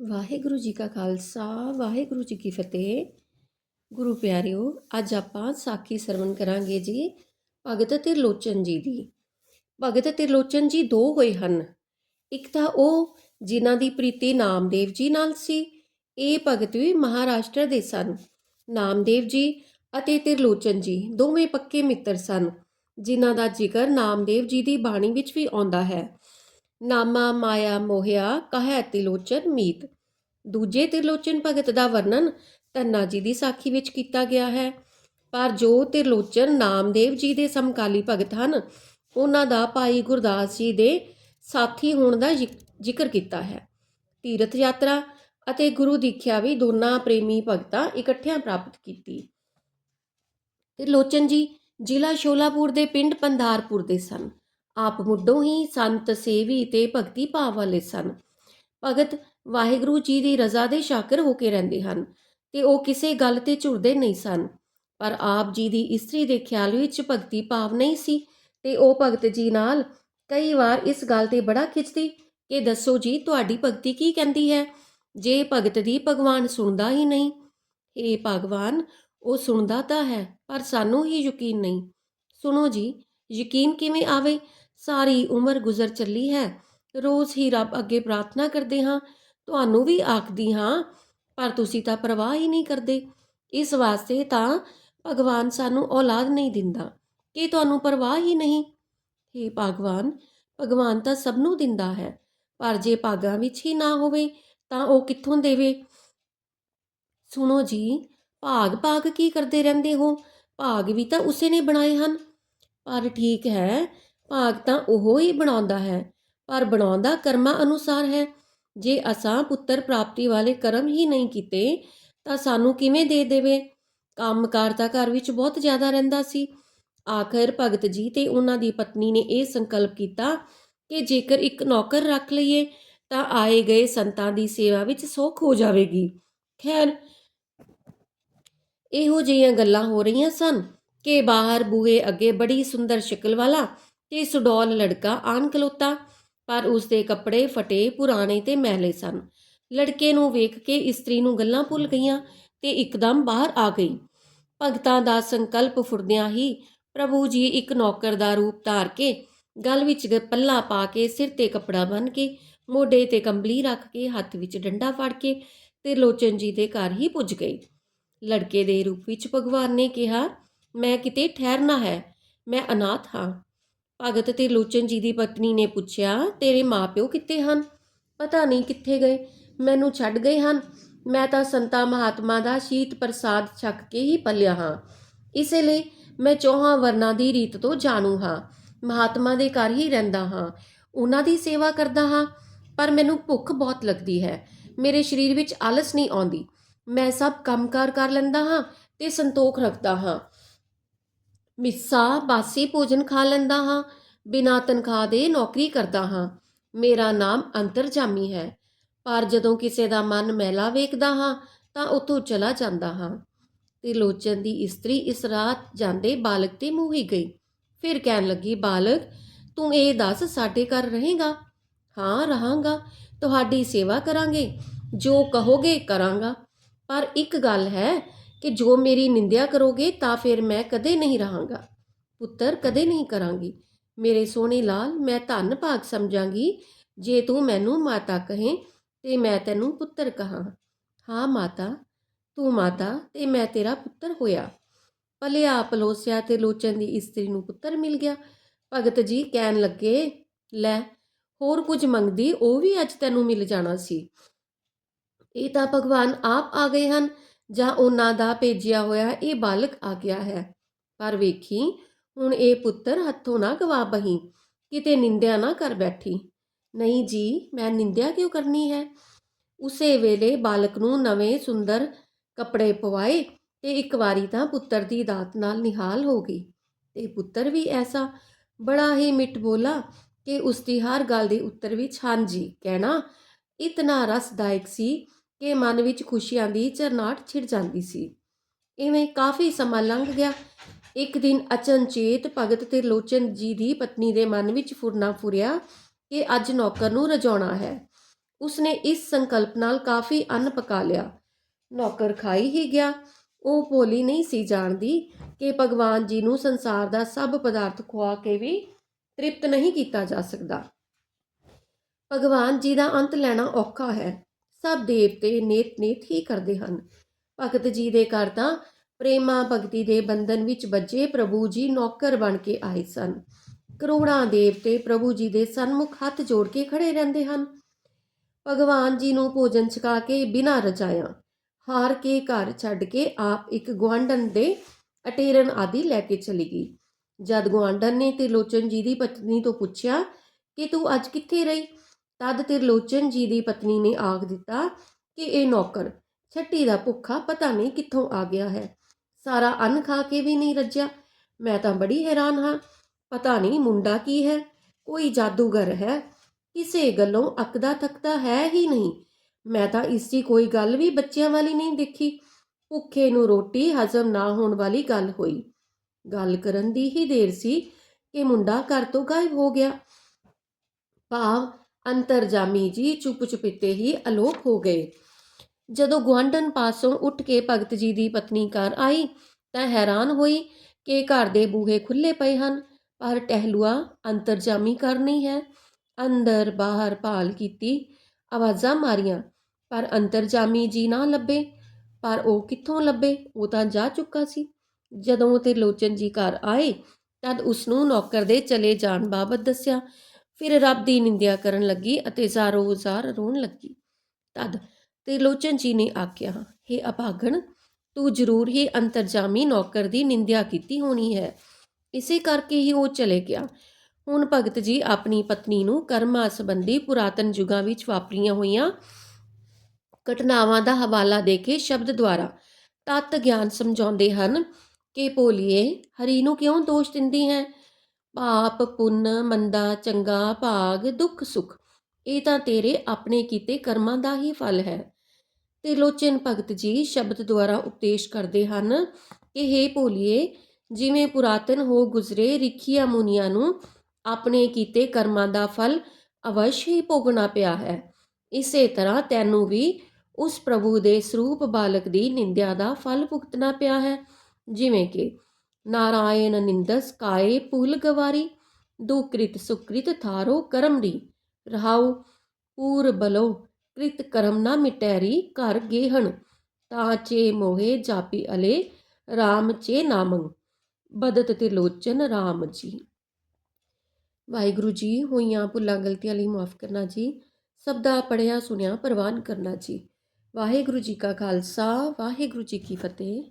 ਵਾਹਿਗੁਰੂ ਜੀ ਕਾ ਖਾਲਸਾ, ਵਾਹਿਗੁਰੂ ਜੀ ਕੀ ਫਤਿਹ। ਗੁਰੂ ਪਿਆਰਿਓ, ਅੱਜ ਆਪਾਂ ਸਾਖੀ ਸਰਵਣ ਕਰਾਂਗੇ ਜੀ ਭਗਤ ਤਿਰਲੋਚਨ ਜੀ ਦੀ। ਭਗਤ ਤਿਰਲੋਚਨ ਜੀ ਦੋ ਹੋਏ ਹਨ। ਇੱਕ ਤਾਂ ਉਹ ਜਿਨ੍ਹਾਂ ਦੀ ਪ੍ਰੀਤੀ ਨਾਮਦੇਵ ਜੀ ਨਾਲ ਸੀ, ਇਹ ਭਗਤ ਵੀ ਮਹਾਰਾਸ਼ਟਰ ਦੇ ਸਨ। ਨਾਮਦੇਵ ਜੀ ਅਤੇ ਤਿਰਲੋਚਨ ਜੀ ਦੋਵੇਂ ਪੱਕੇ ਮਿੱਤਰ ਸਨ, ਜਿਨ੍ਹਾਂ ਦਾ ਜ਼ਿਕਰ ਨਾਮਦੇਵ ਜੀ ਦੀ ਬਾਣੀ ਵਿੱਚ ਵੀ ਆਉਂਦਾ ਹੈ। ਨਾਮਾ ਮਾਇਆ ਮੋਹਿਆ ਕਹੈ ਤਿਲੋਚਨ ਮੀਤ। ਦੂਜੇ ਤਿਰਲੋਚਨ ਭਗਤ ਦਾ ਵਰਣਨ ਧੰਨਾ ਜੀ ਦੀ ਸਾਖੀ ਵਿੱਚ ਕੀਤਾ ਗਿਆ ਹੈ। ਪਰ ਜੋ ਤਿਰਲੋਚਨ ਨਾਮਦੇਵ ਜੀ ਦੇ ਸਮਕਾਲੀ ਭਗਤ ਹਨ, ਉਹਨਾਂ ਦਾ ਭਾਈ ਗੁਰਦਾਸ ਜੀ ਦੇ ਸਾਥੀ ਹੋਣ ਦਾ ਜ਼ਿਕ- ਜ਼ਿਕਰ ਕੀਤਾ ਹੈ। ਤੀਰਥ ਯਾਤਰਾ ਅਤੇ ਗੁਰੂ ਦੀਖਿਆ ਵੀ ਦੋਨਾਂ ਪ੍ਰੇਮੀ ਭਗਤਾਂ ਇਕੱਠਿਆਂ ਪ੍ਰਾਪਤ ਕੀਤੀ। ਤਿਰਲੋਚਨ ਜੀ ਜ਼ਿਲ੍ਹਾ ਸ਼ੋਲਾਪੁਰ ਦੇ ਪਿੰਡ ਪੰਧਾਰਪੁਰ ਦੇ ਸਨ। ਆਪ ਮੁੱਢੋਂ ਹੀ ਸੰਤ ਸੇਵੀ ਤੇ ਭਗਤੀ ਭਾਵ ਵਾਲੇ ਸਨ। ਭਗਤ ਵਾਹਿਗੁਰੂ ਜੀ ਦੀ ਰਜ਼ਾ ਦੇ ਸ਼ਾਕਰ ਹੋ ਕੇ ਰਹਿੰਦੇ ਹਨ ਤੇ ਉਹ ਕਿਸੇ ਗੱਲ ਤੇ ਝੁਰਦੇ ਨਹੀਂ ਸਨ। ਪਰ ਆਪ ਜੀ ਦੀ ਇਸਤਰੀ ਦੇ ਖਿਆਲ ਵਿੱਚ ਭਗਤੀ ਭਾਵ ਨਹੀਂ ਸੀ ਤੇ ਉਹ ਭਗਤ ਜੀ ਨਾਲ ਕਈ ਵਾਰ ਇਸ ਗੱਲ ਤੇ ਬੜਾ ਖਿੱਚਦੀ ਕਿ ਦੱਸੋ ਜੀ, ਤੁਹਾਡੀ ਭਗਤੀ ਕੀ ਕਹਿੰਦੀ ਹੈ? ਜੇ ਭਗਤ ਦੀ ਭਗਵਾਨ ਸੁਣਦਾ ਹੀ ਨਹੀਂ ਏ ਭਗਵਾਨ, ਉਹ ਸੁਣਦਾ ਤਾਂ ਹੈ, ਪਰ ਸਾਨੂੰ ਹੀ ਯਕੀਨ ਨਹੀਂ। ਸੁਣੋ ਜੀ, ਯਕੀਨ ਕਿਵੇਂ ਆਵੇ? ਸਾਰੀ ਉਮਰ ਗੁਜ਼ਰ ਚੱਲੀ ਹੈ। ਰੋਜ਼ ਹੀ ਰੱਬ ਅੱਗੇ ਪ੍ਰਾਰਥਨਾ ਕਰਦੇ ਹਾਂ। ਤੁਹਾਨੂੰ ਵੀ ਆਖਦੀ ਹਾਂ, ਪਰ ਤੁਸੀਂ ਤਾਂ ਪਰਵਾਹ ਹੀ ਨਹੀਂ ਕਰਦੇ। ਇਸ ਵਾਸਤੇ ਤਾਂ ਭਗਵਾਨ ਸਾਨੂੰ ਔਲਾਦ ਨਹੀਂ ਦਿੰਦਾ। ਕਿ ਤੁਹਾਨੂੰ ਪਰਵਾਹ ਹੀ ਨਹੀਂ? हे ਭਗਵਾਨ ਭਗਵਾਨ ਤਾਂ ਸਭ ਨੂੰ ਦਿੰਦਾ ਹੈ। ਪਰ ਜੇ ਭਾਗਾਂ ਵਿੱਚ ਹੀ ਨਾ ਹੋਵੇ, ਤਾਂ ਉਹ ਕਿੱਥੋਂ ਦੇਵੇ? ਸੁਣੋ ਜੀ, ਭਾਗ ਭਾਗ ਕੀ ਕਰਦੇ ਰਹਿੰਦੇ ਹੋ? ਭਾਗ ਵੀ ਤਾਂ ਉਸੇ ਨੇ ਬਣਾਏ ਹਨ। ਪਰ ਠੀਕ ਹੈ ਭਾਗ ਤਾਂ ਉਹ ਹੀ ਬਣਾਉਂਦਾ ਹੈ, ਪਰ ਬਣਾਉਂਦਾ ਕਰਮਾਂ ਅਨੁਸਾਰ ਹੈ। ਜੇ ਅਸਾਂ ਪੁੱਤਰ ਪ੍ਰਾਪਤੀ ਵਾਲੇ ਕਰਮ ਹੀ ਨਹੀਂ ਕੀਤੇ, ਤਾਂ ਸਾਨੂੰ ਕਿਵੇਂ ਦੇ ਦੇਵੇ? ਕੰਮਕਾਰ ਤਾਂ ਘਰ ਵਿੱਚ ਬਹੁਤ ਜ਼ਿਆਦਾ ਰਹਿੰਦਾ ਸੀ। ਆਖਰ ਭਗਤ ਜੀ ਤੇ ਉਹਨਾਂ ਦੀ ਪਤਨੀ ਨੇ ਇਹ ਸੰਕਲਪ ਕੀਤਾ ਕਿ ਜੇਕਰ ਇੱਕ ਨੌਕਰ ਰੱਖ ਲਈਏ, ਤਾਂ ਆਏ ਗਏ ਸੰਤਾਂ ਦੀ ਸੇਵਾ ਵਿੱਚ ਸੁੱਖ ਹੋ ਜਾਵੇਗੀ। ਖੈਰ, ਇਹੋ ਜਿਹੀਆਂ ਗੱਲਾਂ ਹੋ ਰਹੀਆਂ ਸਨ ਕਿ ਬਾਹਰ ਬੂਹੇ ਅੱਗੇ ਬੜੀ ਸੁੰਦਰ ਸ਼ਕਲ ਵਾਲਾ ਤੇ ਸੁਡੌਲ ਲੜਕਾ ਆਣ ਖਲੋਤਾ, ਪਰ ਉਸ ਦੇ ਕੱਪੜੇ ਫਟੇ, ਪੁਰਾਣੇ ਤੇ ਮੈਲੇ ਸਨ। ਲੜਕੇ ਨੂੰ ਵੇਖ ਕੇ ਇਸਤਰੀ ਨੂੰ ਗੱਲਾਂ ਭੁੱਲ ਗਈਆਂ ਤੇ ਇੱਕਦਮ ਬਾਹਰ ਆ ਗਈ। ਭਗਤਾਂ ਦਾ ਸੰਕਲਪ ਫੁਰਦਿਆਂ ਹੀ ਪ੍ਰਭੂ ਜੀ ਇੱਕ ਨੌਕਰ ਦਾ ਰੂਪ ਧਾਰ ਕੇ ਗਲ ਵਿੱਚ ਪੱਲਾ ਪਾ ਕੇ ਸਿਰ ਤੇ ਕੱਪੜਾ ਬੰਨ ਕੇ, ਮੋਢੇ ਤੇ ਕੰਬਲੀ ਰੱਖ ਕੇ ਹੱਥ ਵਿੱਚ ਡੰਡਾ ਫੜ ਕੇ ਤੇ ਲੋਚਨ ਜੀ ਦੇ ਘਰ ਹੀ ਪੁੱਜ ਗਈ। ਲੜਕੇ ਦੇ ਰੂਪ ਵਿੱਚ ਭਗਵਾਨ ਨੇ ਕਿਹਾ, ਮੈਂ ਕਿਤੇ ਠਹਿਰਨਾ ਹੈ, ਮੈਂ ਅਨਾਥ ਹਾਂ। ਭਗਤ ਤੇ ਲੋਚਨ ਜੀ ਦੀ ਪਤਨੀ ਨੇ ਪੁੱਛਿਆ, ਤੇਰੇ ਮਾਪਿਓ ਕਿੱਥੇ ਹਨ? ਪਤਾ ਨਹੀਂ ਕਿੱਥੇ ਗਏ। ਮੈਨੂੰ ਛੱਡ ਗਏ ਹਨ। ਮੈਂ ਤਾਂ ਸੰਤਾ ਮਹਾਤਮਾ ਦਾ ਸ਼ੀਤ ਪ੍ਰਸਾਦ ਛਕ ਕੇ ਹੀ ਪਲਿਆ ਹਾਂ। ਇਸੇ ਲਈ ਮੈਂ ਚੌਹਾਂ ਵਰਨਾਂ ਦੀ ਰੀਤ ਤੋਂ ਜਾਣੂ ਹਾਂ। ਮਹਾਤਮਾ ਦੇ ਘਰ ਹੀ ਰਹਿੰਦਾ ਹਾਂ। ਉਹਨਾਂ ਦੀ ਸੇਵਾ ਕਰਦਾ ਹਾਂ। ਪਰ ਮੈਨੂੰ ਭੁੱਖ ਬਹੁਤ ਲੱਗਦੀ ਹੈ। ਮੇਰੇ ਸਰੀਰ ਵਿੱਚ ਆਲਸ ਨਹੀਂ ਆਉਂਦੀ। ਮੈਂ ਸਭ ਕੰਮਕਾਰ ਕਰ ਲੈਂਦਾ ਹਾਂ ਤੇ ਸੰਤੋਖ ਰੱਖਦਾ ਹਾਂ। ਮਿੱਸਾ ਬਾਸੀ ਭੋਜਨ ਖਾ ਲੈਂਦਾ ਹਾਂ, ਬਿਨਾਂ ਤਨਖਾਹ ਦੇ ਨੌਕਰੀ ਕਰਦਾ ਹਾਂ। ਮੇਰਾ ਨਾਮ ਅੰਤਰਜਾਮੀ ਹੈ। ਪਰ ਜਦੋਂ ਕਿਸੇ ਦਾ ਮਨ ਮੈਲਾ ਵੇਖਦਾ ਹਾਂ, ਤਾਂ ਉੱਥੋਂ ਚਲਾ ਜਾਂਦਾ ਹਾਂ। ਤੇ ਲੋਚਨ ਦੀ ਇਸਤਰੀ ਇਸ ਰਾਤ ਜਾਂਦੇ ਬਾਲਕ ਤੇ ਮੂਹੀ ਗਈ। ਫਿਰ ਕਹਿਣ ਲੱਗੀ ਬਾਲਕ ਤੂੰ ਇਹ ਦੱਸ ਸਾਡੇ ਘਰ ਰਹੇਗਾ? ਹਾਂ, ਰਹਾਂਗਾ। ਤੁਹਾਡੀ ਸੇਵਾ ਕਰਾਂਗੇ। ਜੋ ਕਹੋਗੇ ਕਰਾਂਗਾ। ਪਰ ਇੱਕ ਗੱਲ ਹੈ ਕਿ ਜੋ ਮੇਰੀ ਨਿੰਦਿਆ ਕਰੋਗੇ, ਤਾਂ ਫਿਰ ਮੈਂ ਕਦੇ ਨਹੀਂ ਰਹਾਂਗਾ। ਪੁੱਤਰ, ਕਦੇ ਨਹੀਂ ਕਰਾਂਗੀ। ਮੇਰੇ ਸੋਹਣੇ ਲਾਲ, ਮੈਂ ਧੰਨ ਭਾਗ ਸਮਝਾਂਗੀ। ਜੇ ਤੂੰ ਮੈਨੂੰ ਮਾਤਾ ਕਹੇ, ਤੇ ਮੈਂ ਤੈਨੂੰ ਪੁੱਤਰ ਕਹਾਂ। ਹਾਂ ਮਾਤਾ, ਤੂੰ ਮਾਤਾ, ਤੇ ਮੈਂ ਤੇਰਾ ਪੁੱਤਰ ਹੋਇਆ। ਪਲਿਆ ਪਲੋਸਿਆ ਤੇ ਲੋਚਨ ਦੀ ਇਸਤਰੀ ਨੂੰ ਪੁੱਤਰ ਮਿਲ ਗਿਆ। ਭਗਤ ਜੀ ਕਹਿਣ ਲੱਗੇ, ਲੈ, ਹੋਰ ਕੁਝ ਮੰਗਦੀ, ਉਹ ਵੀ ਅੱਜ ਤੈਨੂੰ ਮਿਲ ਜਾਣਾ ਸੀ। ਇਹ ਤਾਂ ਭਗਵਾਨ ਆਪ ਆ ਗਏ ਹਨ। ਜਾਂ ਉਹਨਾਂ ਦਾ ਭੇਜਿਆ ਹੋਇਆ ਇਹ ਬਾਲਕ ਆ ਗਿਆ ਹੈ। ਪਰ ਵੇਖੀ, ਹੁਣ ਇਹ ਪੁੱਤਰ ਹੱਥੋਂ ਨਾ ਗਵਾ ਬਹੀ, ਕਿਤੇ ਨਿੰਦਿਆ ਨਾ ਕਰ ਬੈਠੀ। ਨਹੀਂ ਜੀ, ਮੈਂ ਨਿੰਦਿਆ ਕਿਉਂ ਕਰਨੀ ਹੈ? ਉਸੇ ਵੇਲੇ ਬਾਲਕ ਨੂੰ ਨਵੇਂ ਸੁੰਦਰ ਕੱਪੜੇ ਪਵਾਏ ਤੇ ਇੱਕ ਵਾਰੀ ਤਾਂ ਪੁੱਤਰ ਦੀ ਦਾਤ ਨਾਲ ਨਿਹਾਲ ਹੋ ਗਈ। ਤੇ ਪੁੱਤਰ ਵੀ ਐਸਾ? ਬੜਾ ਹੀ ਮਿੱਠ ਬੋਲਾ ਕਿ ਉਸ ਦੀ ਹਰ ਗੱਲ ਦੇ ਉੱਤਰ ਵਿੱਚ, ਹਾਂਜੀ, ਕਹਿਣਾ, ਇਤਨਾ ਰਸਦਾਇਕ ਸੀ ਕਿ ਮਨ ਵਿੱਚ ਖੁਸ਼ੀਆਂ ਦੀ ਝਰਨਾਟ ਛਿੜ ਜਾਂਦੀ ਸੀ। ਇਵੇਂ ਕਾਫੀ ਸਮਾਂ ਲੰਘ ਗਿਆ। ਇੱਕ ਦਿਨ ਅਚਨਚੇਤ ਭਗਤ ਤੇ ਲੋਚਨ ਜੀ ਦੀ ਪਤਨੀ ਦੇ ਮਨ ਵਿੱਚ ਫੁਰਨਾ ਫੁਰਿਆ ਕਿ ਅੱਜ ਨੌਕਰ ਨੂੰ ਰਜਾਉਣਾ ਹੈ। ਉਸਨੇ ਇਸ ਸੰਕਲਪ ਨਾਲ ਕਾਫੀ ਅੰਨ ਪਕਾ ਲਿਆ। ਨੌਕਰ ਖਾਈ ਹੀ ਗਿਆ। ਉਹ ਭੋਲੀ ਨਹੀਂ ਸੀ ਜਾਣਦੀ ਕਿ ਭਗਵਾਨ ਜੀ ਨੂੰ ਸੰਸਾਰ ਦਾ ਸਭ ਪਦਾਰਥ ਖਵਾ ਕੇ ਵੀ ਤ੍ਰਿਪਤ ਨਹੀਂ ਕੀਤਾ ਜਾ ਸਕਦਾ। ਭਗਵਾਨ ਜੀ ਦਾ ਅੰਤ ਲੈਣਾ ਔਖਾ ਹੈ। ਸਭ ਦੇਵਤੇ ਨੇਤ ਨੇਤ ਹੀ ਕਰਦੇ ਹਨ। ਭਗਤ ਜੀ ਦੇ ਘਰ ਤਾਂ ਪ੍ਰੇਮਾ ਭਗਤੀ ਦੇ ਬੰਧਨ ਵਿੱਚ ਬੱਜੇ ਪ੍ਰਭੂ ਜੀ ਨੌਕਰ ਬਣ ਕੇ ਆਏ ਸਨ। ਕਰੋੜਾਂ ਦੇਵਤੇ ਪ੍ਰਭੂ ਜੀ ਦੇ ਸਨਮੁਖ ਹੱਥ ਜੋੜ ਕੇ ਖੜੇ ਰਹਿੰਦੇ ਹਨ। ਭਗਵਾਨ ਜੀ ਨੂੰ ਭੋਜਨ ਛਕਾ ਕੇ ਬਿਨਾਂ ਰਜਾਇਆ ਹਾਰ ਕੇ ਘਰ ਛੱਡ ਕੇ ਆਪ ਇੱਕ ਗੁਆਂਢਣ ਦੇ ਅਟੇਰਨ ਆਦਿ ਲੈ ਕੇ ਚਲੀ ਗਈ। ਜਦ ਗੁਆਂਢਣ ਨੇ ਤਿਰਲੋਚਨ ਜੀ ਦੀ ਪਤਨੀ ਤੋਂ ਪੁੱਛਿਆ ਕਿ ਤੂੰ ਅੱਜ ਕਿੱਥੇ ਰਹੀ? ਤਦ ਤਿਰਲੋਚਨ ਜੀ ਦੀ ਪਤਨੀ ਨੇ ਆਖ ਦਿੱਤਾ ਕਿ ਇਹ ਨੌਕਰ, ਛੱਟੀ ਦਾ ਭੁੱਖਾ ਪਤਾ ਨਹੀਂ ਕਿੱਥੋਂ ਆ ਗਿਆ ਹੈ। ਸਾਰਾ ਅੰਨ ਖਾ ਕੇ ਵੀ ਨਹੀਂ ਰੱਜਿਆ। ਮੈਂ ਤਾਂ ਬੜੀ ਹੈਰਾਨ ਹਾਂ। ਪਤਾ ਨਹੀਂ ਮੁੰਡਾ ਕੀ ਹੈ। ਕੋਈ ਜਾਦੂਗਰ ਹੈ। ਕਿਸੇ ਗੱਲੋਂ ਅੱਕਦਾ ਤੱਕਦਾ ਹੈ ਹੀ ਨਹੀਂ। ਮੈਂ ਤਾਂ ਇਸ ਦੀ ਕੋਈ ਗੱਲ ਵੀ ਬੱਚਿਆਂ ਵਾਲੀ ਨਹੀਂ ਦੇਖੀ। ਭੁੱਖੇ ਨੂੰ ਰੋਟੀ ਹਜ਼ਮ ਨਾ ਹੋਣ ਵਾਲੀ ਗੱਲ ਹੋਈ। ਗੱਲ ਕਰਨ ਦੀ ਹੀ ਦੇਰ ਸੀ ਕਿ ਮੁੰਡਾ ਘਰ ਤੋਂ ਗਾਇਬ ਹੋ ਗਿਆ। ਭਾਵ ਅੰਤਰਜਾਮੀ ਜੀ ਚੁੱਪ ਚੁਪੀਤੇ ਹੀ ਅਲੋਪ ਹੋ ਗਏ। ਜਦੋਂ ਗੁਆਂਢਣ ਪਾਸੋਂ ਉੱਠ ਕੇ ਭਗਤ ਜੀ ਦੀ ਪਤਨੀ ਘਰ ਆਈ, ਤਾਂ ਹੈਰਾਨ ਹੋਈ ਕਿ ਘਰ ਦੇ ਬੂਹੇ ਖੁੱਲੇ ਪਏ ਹਨ, ਪਰ ਟਹਿਲੂਆ ਅੰਤਰਜਾਮੀ ਘਰ ਨਹੀਂ ਹੈ। ਅੰਦਰ ਬਾਹਰ ਭਾਲ ਕੀਤੀ, ਆਵਾਜ਼ਾਂ ਮਾਰੀਆਂ, ਪਰ ਅੰਤਰਜਾਮੀ ਜੀ ਨਾ ਲੱਭੇ। ਪਰ ਉਹ ਕਿੱਥੋਂ ਲੱਭੇ? ਉਹ ਤਾਂ ਜਾ ਚੁੱਕਾ ਸੀ। ਜਦੋਂ ਤੇ ਲੋਚਨ ਜੀ ਘਰ ਆਏ, ਤਦ ਉਸ ਨੂੰ ਨੌਕਰ ਦੇ ਚਲੇ ਜਾਣ ਬਾਬਤ ਦੱਸਿਆ ਫਿਰ ਰੱਬ ਦੀ ਨਿੰਦਿਆ ਕਰਨ ਲੱਗੀ ਅਤੇ ਜ਼ਾਰੋ ਜ਼ਾਰ ਰੋਣ ਲੱਗੀ। ਤਦ ਤਿਰਲੋਚਨ ਜੀ ਨੇ ਆਖਿਆ हे ਅਭਾਗਣ, ਤੂੰ ਜ਼ਰੂਰ ਹੀ ਅੰਤਰਜਾਮੀ ਨੌਕਰ ਦੀ ਨਿੰਦਿਆ ਕੀਤੀ ਹੋਣੀ ਹੈ। ਇਸੇ ਕਰਕੇ ਹੀ ਉਹ ਚਲੇ ਗਿਆ। ਹੁਣ ਭਗਤ ਜੀ ਆਪਣੀ ਪਤਨੀ ਨੂੰ ਕਰਮਾਂ ਸੰਬੰਧੀ ਪੁਰਾਤਨ ਯੁਗਾਂ ਵਿੱਚ ਵਾਪਰੀਆਂ ਹੋਈਆਂ ਘਟਨਾਵਾਂ ਦਾ ਹਵਾਲਾ ਦੇ ਕੇ ਸ਼ਬਦ ਦੁਆਰਾ ਤਤ ਗਿਆਨ ਸਮਝਾਉਂਦੇ ਹਨ ਕਿ ਭੋਲੀਏ, ਹਰੀ ਨੂੰ ਕਿਉਂ ਦੋਸ਼ ਦਿੰਦੀ ਹੈ? ਪਾਪ, ਪੁੰਨ, ਮੰਦਾ, ਚੰਗਾ ਭਾਗ, ਦੁੱਖ, ਸੁਖ। ਇਹ ਤਾਂ ਤੇਰੇ ਆਪਣੇ ਕੀਤੇ ਕਰਮਾਂ ਦਾ ਹੀ ਫਲ ਹੈ। ਤਿਰਲੋਚਨ ਭਗਤ ਜੀ ਸ਼ਬਦ ਦੁਆਰਾ ਉਪਦੇਸ਼ ਕਰਦੇ ਹਨ ਕਿ हे ਭੋਲੀਏ, ਜਿਵੇਂ ਪੁਰਾਤਨ ਹੋ ਗੁਜ਼ਰੇ ਰਿਖੀਆ ਮੁਨੀਆਂ ਨੂੰ ਆਪਣੇ ਕੀਤੇ ਕਰਮਾਂ ਦਾ ਫਲ ਅਵਸ਼ ਹੀ ਭੋਗਣਾ ਪਿਆ ਹੈ। ਇਸੇ ਤਰ੍ਹਾਂ ਤੈਨੂੰ ਵੀ ਉਸ ਪ੍ਰਭੂ ਦੇ ਸਰੂਪ ਬਾਲਕ ਦੀ ਨਿੰਦਿਆ ਦਾ ਫਲ ਭੁਗਤਣਾ ਪਿਆ ਹੈ। ਜਿਵੇਂ ਕਿ ਨਾਰਾਇਣ ਨਿੰਦਸ ਕਾਏ ਪੂਲ ਗਵਾਰੀ ਦੁਕ੍ਰਿਤ ਸੁਕ੍ਰਿਤ ਥਾਰੋ ਕਰਮਰੀ ਰਹਾਉ ਪੂਰ ਬਲੋ ਕ੍ਰਿਤ ਕਰਮ ਨਾ ਮਿਟੈਰੀ ਘਰ ਗੇਹਣ ਤਾ ਚੇ ਮੋਹੇ ਜਾਪੀ ਅਲੇ RAM ਚੇ ਨਾਮੰ ਬਦਤ ਤੇ ਲੋਚਨ RAM ਜੀ ਵਾਹਿਗੁਰੂ ਜੀ ਹੋਈਆਂ ਭੁੱਲਾਂ ਗਲਤੀਆਂ ਲਈ ਮਾਫ ਕਰਨਾ ਜੀ ਸਭ ਦਾ ਪੜਿਆ ਸੁਣਿਆ ਪ੍ਰਵਾਨ ਕਰਨਾ ਜੀ ਵਾਹਿਗੁਰੂ ਜੀ ਕਾ ਖਾਲਸਾ ਵਾਹਿਗੁਰੂ ਜੀ ਕੀ ਫਤਿਹ